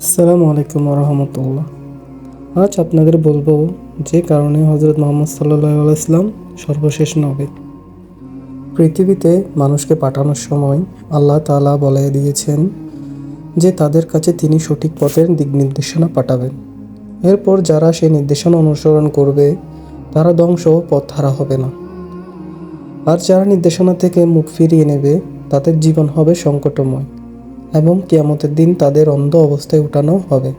আসসালামু আলাইকুম রহমতুল্লাহ আজ আপনাদের বলব যে কারণে হজরত মোহাম্মদ সাল্লাহ সর্বশেষ নবী। পৃথিবীতে মানুষকে পাঠানোর সময় আল্লাহ তাআলা বলে দিয়েছেন যে তাদের কাছে তিনি সঠিক পথের দিক নির্দেশনা পাঠাবেন। এরপর যারা সেই নির্দেশনা অনুসরণ করবে, তারা ধ্বংস পথ পথহারা হবে না। আর যারা নির্দেশনা থেকে মুখ ফিরিয়ে নেবে, তাদের জীবন হবে সংকটময়। এবং কিয়ামতের দিন তাদের অন্ধ অবস্থায় উঠানো হবে।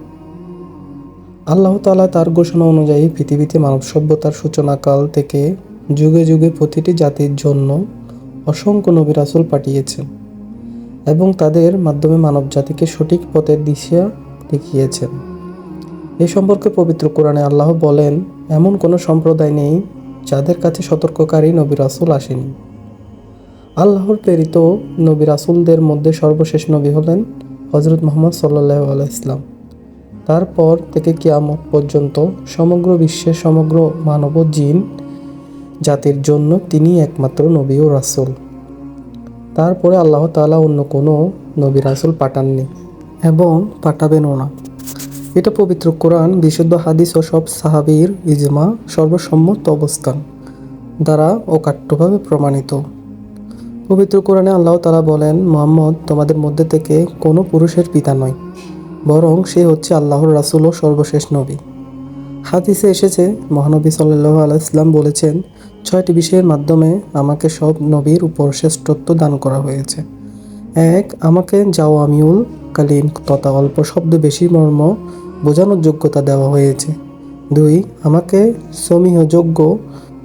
আল্লাহ তালা তার ঘোষণা অনুযায়ী পৃথিবীতে মানব সভ্যতার সূচনাকাল থেকে যুগে যুগে প্রতিটি জাতির জন্য অসংখ্য নবী রাসূল পাঠিয়েছেন এবং তাদের মাধ্যমে মানব জাতিকে সঠিক পথের দিশা দেখিয়েছেন। এ সম্পর্কে পবিত্র কোরআনে আল্লাহ বলেন, এমন কোনো সম্প্রদায় নেই যাদের কাছে সতর্ককারী নবী রাসূল আসেনি। আল্লাহর প্রেরিত নবী রাসুলদের মধ্যে সর্বশেষ নবী হলেন হজরত মোহাম্মদ সাল্লাহ আলাইসলাম তারপর থেকে কিয়ামত পর্যন্ত সমগ্র বিশ্বের সমগ্র মানব জিন জাতির জন্য তিনি একমাত্র নবী ও রাসুল। তারপরে আল্লাহ তাআলা অন্য কোনো নবী রাসুল পাঠাননি এবং পাঠাবেনও না। এটা পবিত্র কোরআন, বিশুদ্ধ হাদিস ও সব সাহাবীর ইজমা সর্বসম্মত অবস্থান দ্বারা অকাট্যভাবে প্রমাণিত। পবিত্র কোরআনে আল্লাহ তালা বলেন, মোহাম্মদ, তোমাদের মধ্যে থেকে কোনো পুরুষের পিতা নয়, বরং সে হচ্ছে আল্লাহর রাসুল ও সর্বশেষ নবী। হাদিসে এসেছে, মহানবী সাল্লাহ আলাইসলাম বলেছেন, ছয়টি বিষয়ের মাধ্যমে আমাকে সব নবীর উপর শ্রেষ্ঠত্ব দান করা হয়েছে। এক, আমাকে যাও আমিউল কালিম তথা অল্প শব্দ বেশি মর্ম বোঝানোর যোগ্যতা দেওয়া হয়েছে। দুই, আমাকে সমীহযোগ্য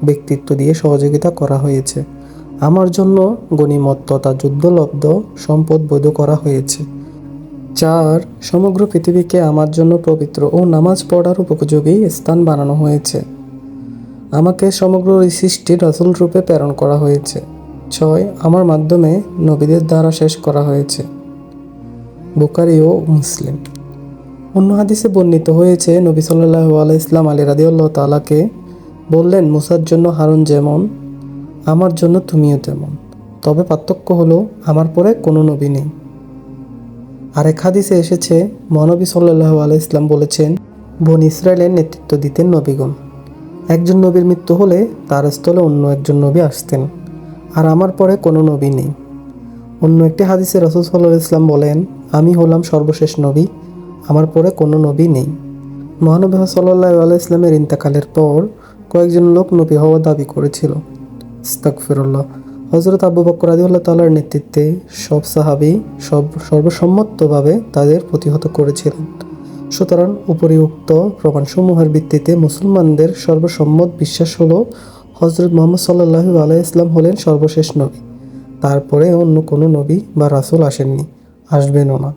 ব্যক্তিত্ব দিয়ে সহযোগিতা করা হয়েছে। আমার জন্য গণিমত তথা যুদ্ধলব্ধ সম্পদ বৈধ করা হয়েছে। চার, সমগ্র পৃথিবীকে আমার জন্য পবিত্র ও নামাজ পড়ার উপযোগী স্থান বানানো হয়েছে। আমাকে সমগ্র এই সৃষ্টির রসুল রূপে প্রেরণ করা হয়েছে। ছয়, আমার মাধ্যমে নবীদের দ্বারা শেষ করা হয়েছে। বুকারি ও মুসলিম। অন্য হাদিসে বর্ণিত হয়েছে, নবী সাল্লাহ আলাই ইসলাম আলী রাদিউল্লাহ তালাকে বললেন, মুসার জন্য হারুন যেমন আমার জন্য তুমিও তেমন। তবে পার্থক্য হলো, আমার পরে কোনো নবী নেই। আর এক হাদিসে এসেছে, মহানবী সাল্লাহ আলাই ইসলাম বলেছেন, বন ইসরায়েলের নেতৃত্ব দিতেন নবীগণ। একজন নবীর মৃত্যু হলে তার স্থলে অন্য একজন নবী আসতেন, আর আমার পরে কোনো নবী নেই। অন্য একটি হাদিসে রসুল সাল্লাহ ইসলাম বলেন, আমি হলাম সর্বশেষ নবী, আমার পরে কোনো নবী নেই। মহানবী সাল্লাহ আলাই ইসলামের ইন্তাকালের পর কয়েকজন লোক নবী হওয়া দাবি করেছিল। ইস্তাকফিরুল্লাহ হজরত আবু বকর আদিউল্লাহ তালার নেতৃত্বে সব সাহাবি সব সর্বসম্মতভাবে তাদের প্রতিহত করেছিলেন। সুতরাং উপরিউক্ত প্রমাণসমূহের ভিত্তিতে মুসলমানদের সর্বসম্মত বিশ্বাস হলো হজরত মোহাম্মদ সাল্লাহ আলাই ইসলাম হলেন সর্বশেষ নবী। তারপরে অন্য কোনো নবী বা রাসুল আসেননি, আসবেনও না।